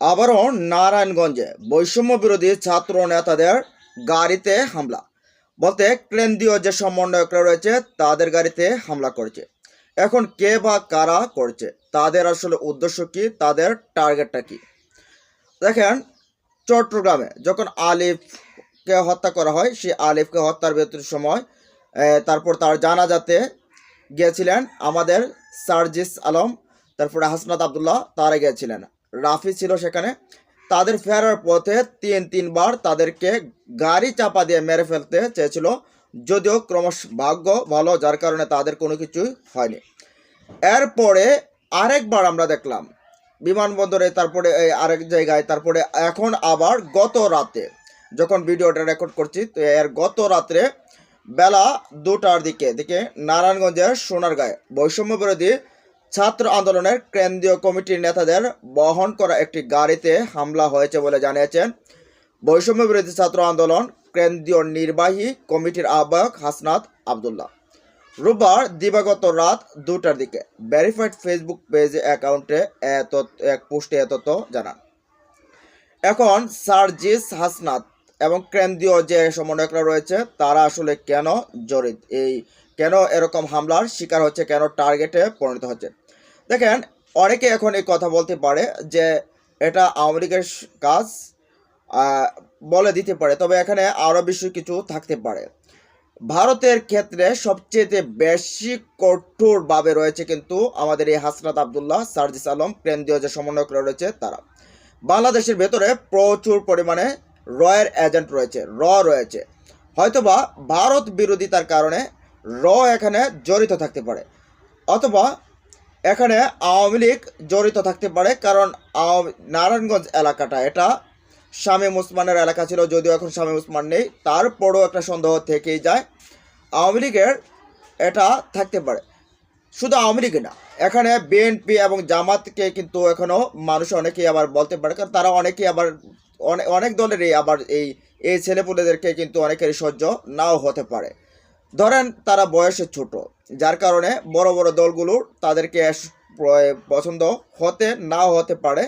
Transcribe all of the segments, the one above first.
আবারও নারায়ণগঞ্জে বৈষম্য বিরোধী ছাত্র নেতাদের গাড়িতে হামলা। বলতে কেন্দ্রীয় যে সমন্বয়করা রয়েছে, তাদের গাড়িতে হামলা করেছে। এখন কে বা কারা করছে? তাদের আসলে উদ্দেশ্য কি? তাদের টার্গেটটা কি? দেখেন, চট্টগ্রামে যখন আলিফকে হত্যা করা হয়, সেই আলিফকে হত্যার ভেতর সময় তারপর তার জানাজাতে গিয়েছিলেন আমাদের সার্জিস আলম, তারপরে হাসনাত আবদুল্লাহ, তারা গিয়েছিলেন। রাফি ছিল সেখানে। তাদের ফেরার পথে তিন তিনবার তাদেরকে গাড়ি চাপা দিয়ে মেরে ফেলতে চেয়েছিল। যদিও ক্রমশ ভাগ্য ভালো, যার কারণে তাদের কোনো কিছুই হয়নি। এরপরে আরেকবার আমরা দেখলাম, বিমানবন্দরে, তারপরে এই আরেক জায়গায়, তারপরে এখন আবার গত রাতে, যখন ভিডিওটা রেকর্ড করছি, তো এর গত রাত্রে বেলা দুটার দিকে দিকে নারায়ণগঞ্জের সোনারগাঁয়ে বৈষম্য বিরোধী ছাত্র আন্দোলনের কেন্দ্রীয় কমিটির নেতাদের বহন করা একটি গাড়িতে হামলা হয়েছে বলে জানিয়েছেন। বৈষম্য বিরোধী ছাত্র আন্দোলন কেন্দ্রীয় নির্বাহী কমিটির আহ্বায়ক হাসনাত আবদুল্লাহ। রোববার দিবাগত রাত দুটার দিকে ভেরিফাইড ফেসবুক পেজ অ্যাকাউন্টে এক পোস্টে এ তথ্য জানান। এখন সার্জিস হাসনাত এবং কেন্দ্রীয় যে সমন্বয়করা রয়েছে, তারা আসলে কেন জড়িত? এই কেন এরকম হামলার শিকার হচ্ছে? কেন টার্গেটে পরিণত হচ্ছে? দেখেন, অনেকে এখন এই কথা বলতে পারে যে এটা লীগের কাজ বলে দিতে পারে। তবে এখানে আরও বেশি কিছু থাকতে পারে। ভারতের ক্ষেত্রে সবচেয়ে বেশি কঠোরভাবে রয়েছে কিন্তু আমাদের এই হাসনাত আবদুল্লাহ, সার্জিস আলম, কেন্দ্রীয় যে সমন্বয়করা রয়েছে তারা। বাংলাদেশের ভেতরে প্রচুর পরিমাণে রয়ের এজেন্ট রয়েছে, র রয়েছে। হয়তোবা ভারত বিরোধিতার কারণে র এখানে জড়িত থাকতে পারে, অথবা এখানে আওয়ামী লীগ জড়িত থাকতে পারে, কারণ নারায়ণগঞ্জ এলাকাটা এটা। শামীম ওসমানের এলাকা ছিল, যদিও এখন শামীম ওসমান নেই, তারপরও একটা সন্দেহ থেকেই যায়। আওয়ামী লীগের এটা থাকতে পারে। শুধু আওয়ামী লীগ না, এখানে বিএনপি এবং জামাতকে কিন্তু এখনও মানুষ অনেকেই আবার বলতে পারে, কারণ তারা অনেকেই আবার অনেক দলেরই আবার এই এই ছেলেপুলেদেরকে কিন্তু অনেকেরই সহ্য নাও হতে পারে। ধরেন তারা বয়সে ছোট, যার কারণে বড় বড় দলগুলোর তাদেরকে পছন্দ হতে নাও হতে পারে।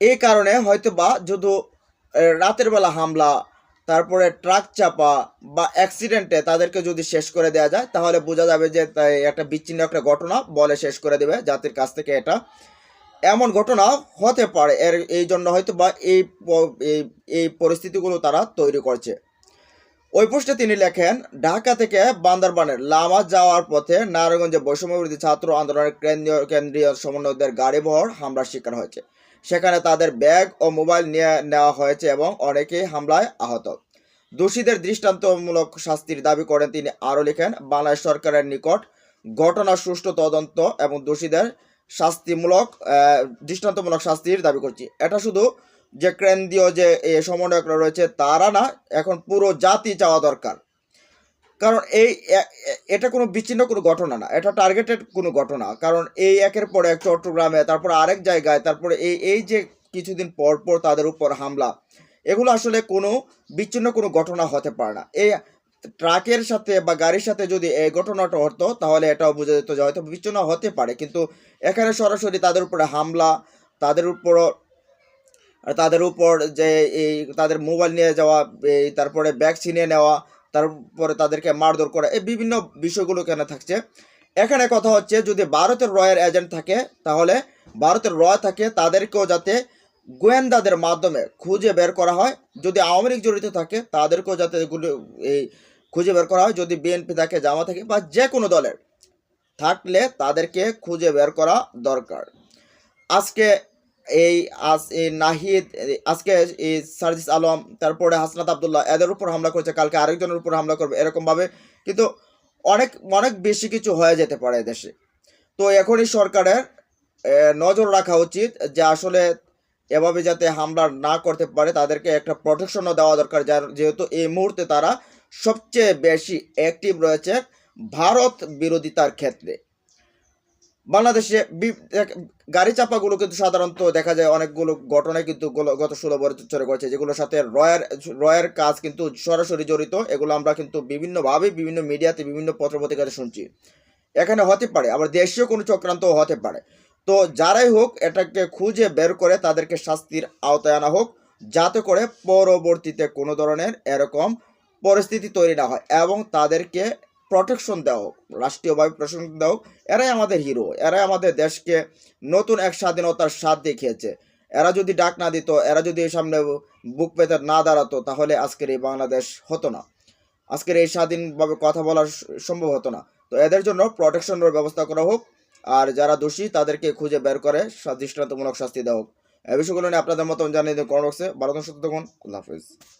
এই কারণে হয়তো বা যদি রাতের বেলা হামলা, তারপরে ট্রাক চাপা বা অ্যাক্সিডেন্টে তাদেরকে যদি শেষ করে দেওয়া যায়, তাহলে বোঝা যাবে যে একটা বিচ্ছিন্ন একটা ঘটনা বলে শেষ করে দেবে জাতির কাছ থেকে এটা। এমন ঘটনা হতে পারে। এর এই জন্য হয়তো বা এই, এই- পরিস্থিতিগুলো তারা তৈরি করছে। ওই পোস্টে তিনি লেখেন, ঢাকা থেকে বান্দরবানের লামা যাওয়ার পথে নারায়ণগঞ্জে বৈষম্য বিরোধী ছাত্র আন্দোলনের কেন্দ্রীয় কেন্দ্রীয় সমন্বয়কদের গাড়িবহর হামলার শিকার হয়েছে। সেখানে তাদের ব্যাগ ও মোবাইল নিয়ে নেওয়া হয়েছে এবং অনেকেই হামলায় আহত। দোষীদের দৃষ্টান্তমূলক শাস্তির দাবি করেন তিনি। আরও লিখেন, বাংলাদেশ সরকারের নিকট ঘটনা সুষ্ঠু তদন্ত এবং দোষীদের শাস্তিমূলক দৃষ্টান্তমূলক শাস্তির দাবি করছি। এটা শুধু যে কেন্দ্রীয় যে সমন্বয়করা রয়েছে তারা না, এখন পুরো জাতি চাওয়া দরকার। কারণ এই এটা কোনো বিচ্ছিন্ন কোনো ঘটনা না, এটা টার্গেটেড কোনো ঘটনা। কারণ এই একের পর এক চট্টগ্রামে, তারপর আরেক জায়গায়, তারপরে এই এই যে কিছুদিন পর পর তাদের উপর হামলা, এগুলো আসলে কোনো বিচ্ছিন্ন কোনো ঘটনা হতে পারে না। এই ট্রাকের সাথে বা গাড়ির সাথে যদি এই ঘটনাটা হতো তাহলে এটাও বোঝা যেত যে হয়তো বিচ্ছিন্ন হতে পারে। কিন্তু এখানে সরাসরি তাদের উপরে হামলা, তাদের উপর তাদের উপর যে এই তাদের মোবাইল নিয়ে যাওয়া, এই তারপরে ব্যাগ ছিনিয়ে নেওয়া, তারপরে তাদেরকে মারধর করা, এই বিভিন্ন বিষয়গুলো এখানে থাকছে। এখানে কথা হচ্ছে যদি ভারতের রয়ের এজেন্ট থাকে, তাহলে ভারতের রয় থাকে, তাদেরকেও যাতে গোয়েন্দাদের মাধ্যমে খুঁজে বের করা হয়। যদি আওয়ামী লীগ জড়িত থাকে, তাদেরকেও যাতে এই খুঁজে বের করা হয় যদি বিএনপি থাকে জামা থাকে বা যে কোনো দলের। থাকলে তাদেরকে খুঁজে বের করা দরকার। আজকে এই আজ এই নাহিদ, আজকে এই সার্জিস আলম, তারপরে হাসনাত আবদুল্লাহ, এদের উপর হামলা করেছে, কালকে আরেকজনের উপর হামলা করবে, এরকমভাবে কিন্তু অনেক অনেক বেশি কিছু হয়ে যেতে পারে দেশে। তো এখনই সরকারের নজর রাখা উচিত যে আসলে এভাবে যাতে হামলা না করতে পারে, তাদেরকে একটা প্রোটেকশনও দেওয়া দরকার, যার যেহেতু এই মুহূর্তে তারা সবচেয়ে বেশি অ্যাক্টিভ রয়েছে ভারত বিরোধিতার ক্ষেত্রে। বাংলাদেশে গাড়ি চাপাগুলো কিন্তু সাধারণত দেখা যায় অনেকগুলো ঘটনায় কিন্তু গত ষোলো বছরে করেছে যেগুলোর সাথে রয়ের রয়ের কাজ কিন্তু সরাসরি জড়িত, এগুলো আমরা কিন্তু বিভিন্নভাবে বিভিন্ন মিডিয়াতে, বিভিন্ন পত্রপত্রিকাতে শুনছি। এখানে হতে পারে, আবার দেশীয় কোনো চক্রান্তও হতে পারে। তো যারাই হোক, এটাকে খুঁজে বের করে তাদেরকে শাস্তির আওতায় আনা হোক, যাতে করে পরবর্তীতে কোনো ধরনের এরকম পরিস্থিতি তৈরি না হয় এবং তাদেরকে প্রোটেকশন দেওয়া হোক, রাষ্ট্রীয়ভাবে প্রোটেকশন দেওয়া হোক, এরাই আমাদের হিরো এরাই আমাদের দেশকে নতুন এক স্বাধীনতার স্বাদ দেখিয়েছে। এরা যদি ডাক না দিত, এরা যদি এই সামনে বুক পেতে না দাঁড়াতো, তাহলে আজকের এই বাংলাদেশ হতো না। আজকের এই স্বাধীনভাবে কথা বলার স- সম্ভব হতো না। তো এদের জন্য প্রোটেকশনের ব্যবস্থা করা হোক, আর যারা দোষী, তাদেরকে খুঁজে বের করে দৃষ্টান্তমূলক শাস্তি দেওয়া হোক। এই বিষয়গুলো নিয়ে আপনাদের মতন জানিয়ে দিন কমেন্ট বক্সে। থাকুন, সুস্থ আল্লাহ হাফিজ।